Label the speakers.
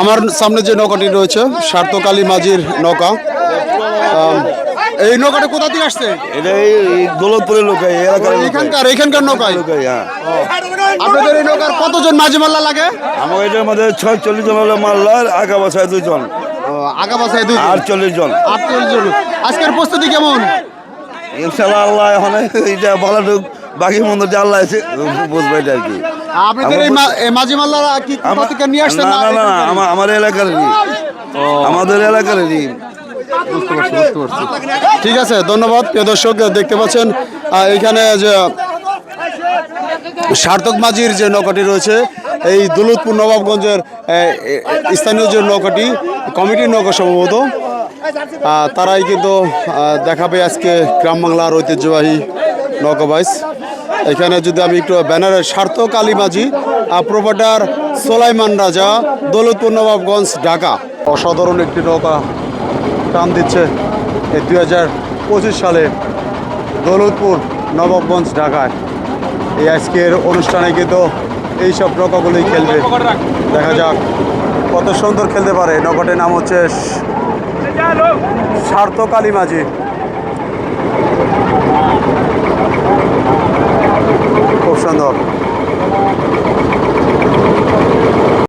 Speaker 1: আমার সামনে যে নৌকাটি রয়েছে সার্থক আলী মাঝির নৌকা। এই নৌকাটা কোথা থেকে আসছে?
Speaker 2: এটা এই দৌলতপুরের লোক
Speaker 1: এখানকার এখানকার নৌকায়?
Speaker 2: হ্যাঁ।
Speaker 1: আপনাদের এই নৌকার কতজন মাঝি মাল্লা লাগে?
Speaker 2: আমার এটার মধ্যে ছয় চল্লিশ জন হলো মাল্লার আগা বাসায় দুজন।
Speaker 1: আগা বাসায় দুই
Speaker 2: আর চল্লিশ জন।
Speaker 1: আটচল্লিশ জন। আজকের প্রস্তুতি কেমন?
Speaker 2: ইনশাল্লাহ আল্লাহ এখন এইটা ভালো ঢুক বাকি মন্দ যে আল্লাহ আছে বুঝবে এটা আর কি।
Speaker 1: আপনাদের এই মাঝি মাল্লারা কি থেকে নিয়ে আসছেন
Speaker 2: না না না আমার আমার এলাকারই আমাদের
Speaker 1: পারছি ঠিক আছে ধন্যবাদ। প্রিয় দর্শক দেখতে পাচ্ছেন এখানে যে সার্থক মাঝির যে নৌকাটি রয়েছে এই দৌলতপুর নবাবগঞ্জের স্থানীয় যে নৌকাটি কমিটির নৌকা সম্ভবত আহ, তারাই কিন্তু আহ, দেখাবে আজকে গ্রাম বাংলার ঐতিহ্যবাহী নৌকা বাইস এখানে যদি আমি একটু ব্যানারের মাঝি প্রোপাটার সোলাইমান রাজা, দৌলতপুর নবাবগঞ্জ, ঢাকা। অসাধারণ একটি নৌকা টান দিচ্ছে এই দুই হাজার পঁচিশ সালে দৌলতপুর নবাবগঞ্জ, ঢাকায়। এই আজকের অনুষ্ঠানে কিন্তু এইসব নৌকাগুলোই খেলবে। দেখা যাক কত সুন্দর খেলতে পারে। নৌকাটির নাম হচ্ছে সার্থক আলী মাঝি।